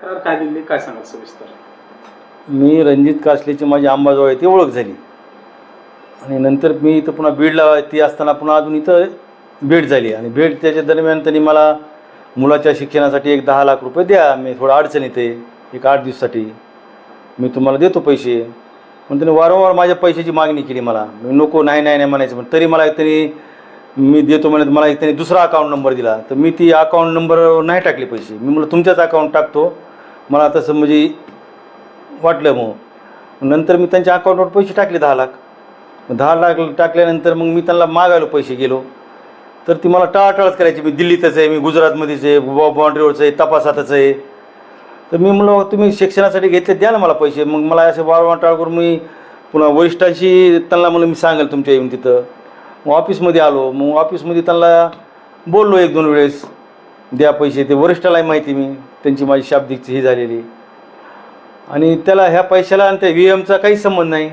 काय दिली काय सांगाल सविस्तर? मी रणजित कासलेची माझी अंबाजोगाई ती ओळख झाली. आणि नंतर मी इथं पुन्हा बीडला ती असताना पुन्हा अजून इथं भेट झाली. आणि भेट त्याच्या दरम्यान त्यांनी मला मुलाच्या शिक्षणासाठी एक दहा लाख रुपये द्या मी थोडं अडचण येते एक आठ दिवसासाठी. मी तुम्हाला देतो पैसे. पण त्यांनी वारंवार माझ्या पैशाची मागणी केली मला. मी नको नाही नाही नाही म्हणायचं. पण तरी मला त्यांनी मी देतो म्हणत मला एक त्यांनी दुसरा अकाउंट नंबर दिला. तर मी ती अकाउंट नंबर नाही टाकले पैसे. मी म्हणलं तुमच्याच अकाउंट टाकतो. मला तसं म्हणजे वाटलं मग. नंतर मी त्यांच्या अकाउंटवर पैसे टाकले दहा लाख. दहा लाख टाकल्यानंतर मग मी त्यांना मागायला पैसे गेलो. तर ती मला टाळाटाळच करायची. मी दिल्लीतच आहे मी गुजरातमध्येच आहे बॉ बाँड्रीवरचं आहे तपासातच आहे. तर मी म्हणलं तुम्ही शिक्षणासाठी घेतले द्या ना मला पैसे. मग मला असे वारंवार टाळ करून मी पुन्हा वरिष्ठांशी त्यांना म्हणलं मी सांगेल तुमच्या येऊन तिथं. मग ऑफिसमध्ये आलो. मग ऑफिसमध्ये त्यांना बोललो एक दोन वेळेस. द्या पैसे ते वरिष्ठालाही माहिती मी. त्यांची माझी शाब्दिकची ही झालेली. आणि त्याला ह्या पैशाला आणि त्या व्ही एमचा काही संबंध नाही.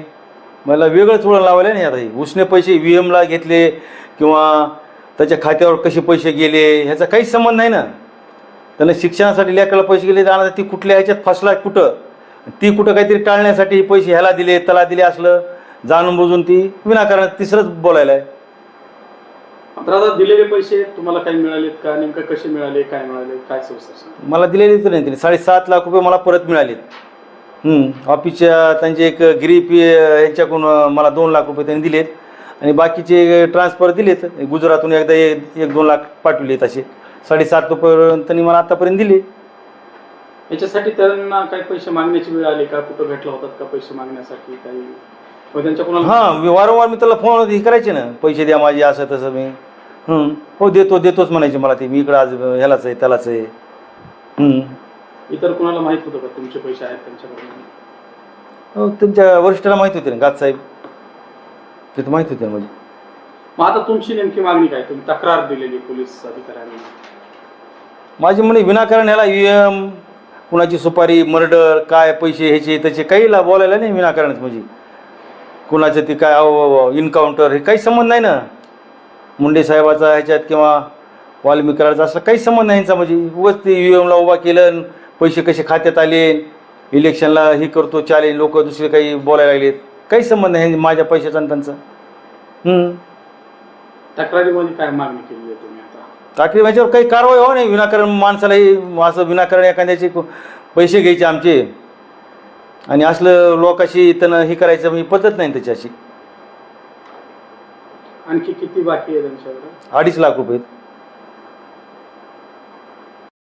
मला वेगळंच वळण लावलं नाही आता हे. उसने पैसे व्ही एमला घेतले किंवा त्याच्या खात्यावर कसे पैसे गेले ह्याचा काहीच संबंध नाही ना. त्यानं शिक्षणासाठी लेखाला पैसे गेले तर ती कुठल्या ह्याच्यात फसला कुठं? ती कुठं काहीतरी टाळण्यासाठी पैसे ह्याला दिले त्याला दिले असलं जाणून बुजून ती विनाकारण तिसरंच बोलायला आहे. तर आता दिलेले पैसे तुम्हाला काही मिळालेत का? नेमकं कसे मिळाले? काय मिळाले? काय सांगा. मला दिलेली तर नाही त्यांनी साडेसात लाख रुपये मला परत मिळालेत. ऑफिसच्या त्यांचे एक गिरीपी यांच्याकडून मला दोन लाख रुपये त्यांनी दिलेत. आणि बाकीचे ट्रान्सफर दिलेत. गुजरातून एकदा एक एक दोन लाख पाठवलेत असे. साडेसात रुपये त्यांनी मला आतापर्यंत दिले. याच्यासाठी त्यांना काही पैसे मागण्याची वेळ आली का? कुठं भेटला होतात का पैसे मागण्यासाठी? काही व त्यांच्या कोणाला हां मी वारंवार मी त्याला फोन हे करायचे ना. पैसे द्या माझे असं तसं मी. हं, हो देतो देतोच म्हणायचे मला ते. मी इकडं आज ह्यालाच आहे त्यालाच आहे. हं. इतर कोणाला माहीत होतं का तुमचे पैसे आहेत त्यांच्याकडे हो तुमच्या वरिष्ठाला माहिती होते ना गात साहेब? ते तर माहिती होते ना म्हणजे मग आता तुमची नेमकी मागणी काय? तुम्ही तक्रार दिलेली पोलीस अधिकाऱ्यांनी. माझी म्हणे विनाकारण ह्याला यू एम कुणाची सुपारी मर्डर काय पैसे ह्याचे त्याचे काही ला बोलायला नाही विनाकारणच म्हणजे कुणाचं ते काय इन्काउंटर हे काही संबंध नाही ना. मुंडे साहेबाचा ह्याच्यात किंवा वाल्मिकराचा असला काही संबंध नाही यांचा. म्हणजे उगाच ते यू एमला उभा केलं पैसे कसे खात्यात आले इलेक्शनला हे करतो चालेल लोक दुसरे काही बोलायला लागलेत. काही संबंध नाही माझ्या पैशाचा आणि त्यांचा. तक्रारीमध्ये काय मागणी केली आहे तुम्ही आता? ताकरी ह्याच्यावर काही कारवाई हो नाही. विनाकारण माणसालाही असं विनाकारण एखाद्याचे पैसे घ्यायचे आमचे. आणि असलं लोकाशी त्यानं हे करायचं म्हणजे पद्धत नाही त्याची अशी आणखी किती बाकी आहे त्यांच्याकडे? अडीच लाख रुपये.